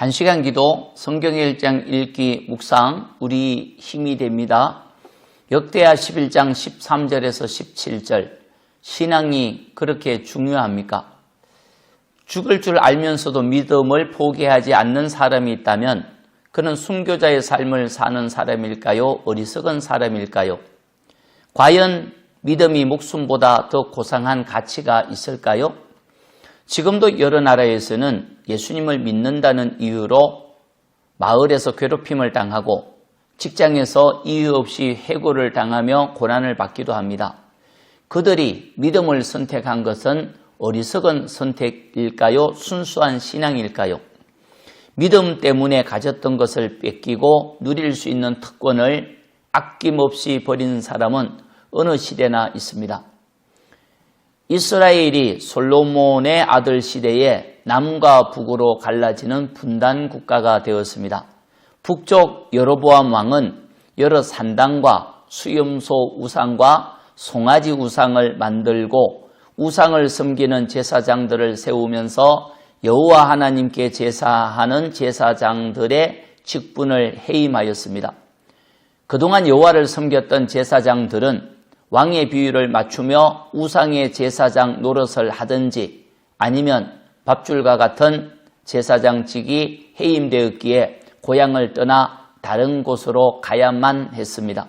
한 시간 기도 성경 1장 읽기 묵상 우리 힘이 됩니다. 역대하 11장 13절에서 17절 신앙이 그렇게 중요합니까? 죽을 줄 알면서도 믿음을 포기하지 않는 사람이 있다면 그는 순교자의 삶을 사는 사람일까요? 어리석은 사람일까요? 과연 믿음이 목숨보다 더 고상한 가치가 있을까요? 지금도 여러 나라에서는 예수님을 믿는다는 이유로 마을에서 괴롭힘을 당하고 직장에서 이유 없이 해고를 당하며 고난을 받기도 합니다. 그들이 믿음을 선택한 것은 어리석은 선택일까요? 순수한 신앙일까요? 믿음 때문에 가졌던 것을 뺏기고 누릴 수 있는 특권을 아낌없이 버린 사람은 어느 시대나 있습니다. 이스라엘이 솔로몬의 아들 시대에 남과 북으로 갈라지는 분단 국가가 되었습니다. 북쪽 여로보암 왕은 여러 산당과 수염소 우상과 송아지 우상을 만들고 우상을 섬기는 제사장들을 세우면서 여호와 하나님께 제사하는 제사장들의 직분을 해임하였습니다. 그동안 여호와를 섬겼던 제사장들은 왕의 비율을 맞추며 우상의 제사장 노릇을 하든지 아니면 밥줄과 같은 제사장직이 해임되었기에 고향을 떠나 다른 곳으로 가야만 했습니다.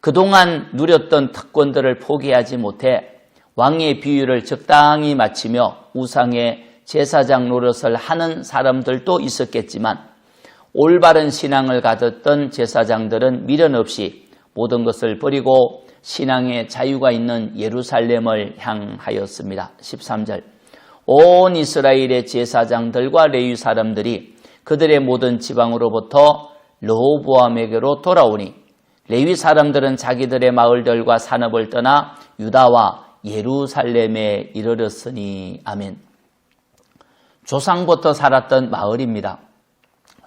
그동안 누렸던 특권들을 포기하지 못해 왕의 비율을 적당히 맞추며 우상의 제사장 노릇을 하는 사람들도 있었겠지만 올바른 신앙을 가졌던 제사장들은 미련 없이 모든 것을 버리고 신앙의 자유가 있는 예루살렘을 향하였습니다. 13절. 온 이스라엘의 제사장들과 레위 사람들이 그들의 모든 지방으로부터 르호보암에게로 돌아오니 레위 사람들은 자기들의 마을들과 산업을 떠나 유다와 예루살렘에 이르렀으니 아멘. 조상부터 살았던 마을입니다.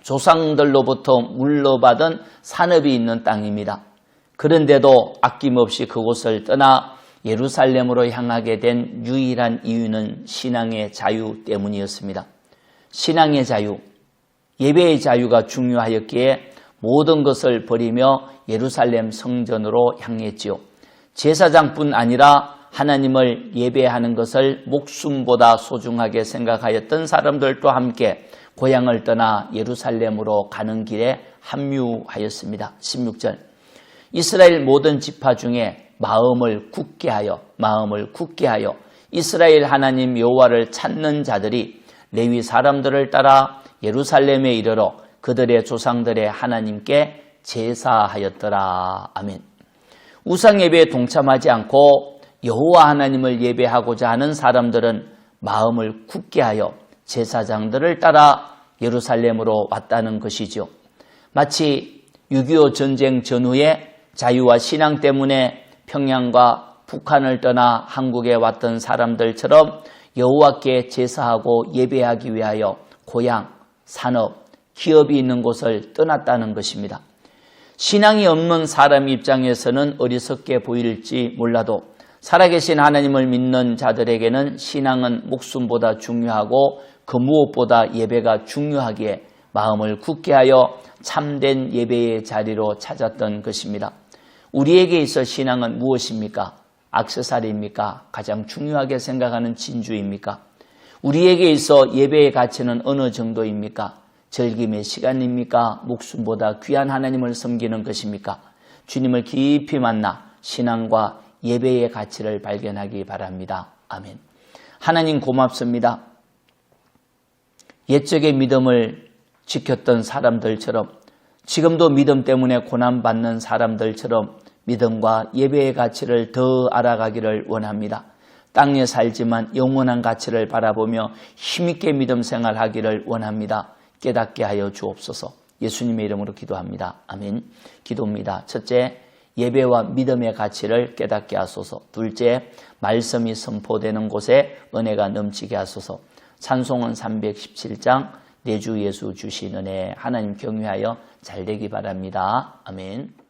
조상들로부터 물러받은 산업이 있는 땅입니다. 그런데도 아낌없이 그곳을 떠나 예루살렘으로 향하게 된 유일한 이유는 신앙의 자유 때문이었습니다. 신앙의 자유, 예배의 자유가 중요하였기에 모든 것을 버리며 예루살렘 성전으로 향했지요. 제사장뿐 아니라 하나님을 예배하는 것을 목숨보다 소중하게 생각하였던 사람들도 함께 고향을 떠나 예루살렘으로 가는 길에 합류하였습니다. 16절. 이스라엘 모든 지파 중에 마음을 굳게 하여 마음을 굳게 하여 이스라엘 하나님 여호와를 찾는 자들이 레위 사람들을 따라 예루살렘에 이르러 그들의 조상들의 하나님께 제사하였더라. 아멘. 우상 예배에 동참하지 않고 여호와 하나님을 예배하고자 하는 사람들은 마음을 굳게 하여 제사장들을 따라 예루살렘으로 왔다는 것이죠. 마치 6.25 전쟁 전후에 자유와 신앙 때문에 평양과 북한을 떠나 한국에 왔던 사람들처럼 여호와께 제사하고 예배하기 위하여 고향, 산업, 기업이 있는 곳을 떠났다는 것입니다. 신앙이 없는 사람 입장에서는 어리석게 보일지 몰라도 살아계신 하나님을 믿는 자들에게는 신앙은 목숨보다 중요하고 그 무엇보다 예배가 중요하기에 마음을 굳게 하여 참된 예배의 자리로 찾았던 것입니다. 우리에게 있어 신앙은 무엇입니까? 악세사리입니까? 가장 중요하게 생각하는 진주입니까? 우리에게 있어 예배의 가치는 어느 정도입니까? 즐김의 시간입니까? 목숨보다 귀한 하나님을 섬기는 것입니까? 주님을 깊이 만나 신앙과 예배의 가치를 발견하기 바랍니다. 아멘. 하나님 고맙습니다. 옛적의 믿음을 지켰던 사람들처럼 지금도 믿음 때문에 고난받는 사람들처럼 믿음과 예배의 가치를 더 알아가기를 원합니다. 땅에 살지만 영원한 가치를 바라보며 힘있게 믿음 생활하기를 원합니다. 깨닫게 하여 주옵소서. 예수님의 이름으로 기도합니다. 아멘. 기도입니다. 첫째, 예배와 믿음의 가치를 깨닫게 하소서. 둘째, 말씀이 선포되는 곳에 은혜가 넘치게 하소서. 찬송은 317장 내 주 예수 주신 은혜 하나님 경외하여 잘 되기 바랍니다. 아멘.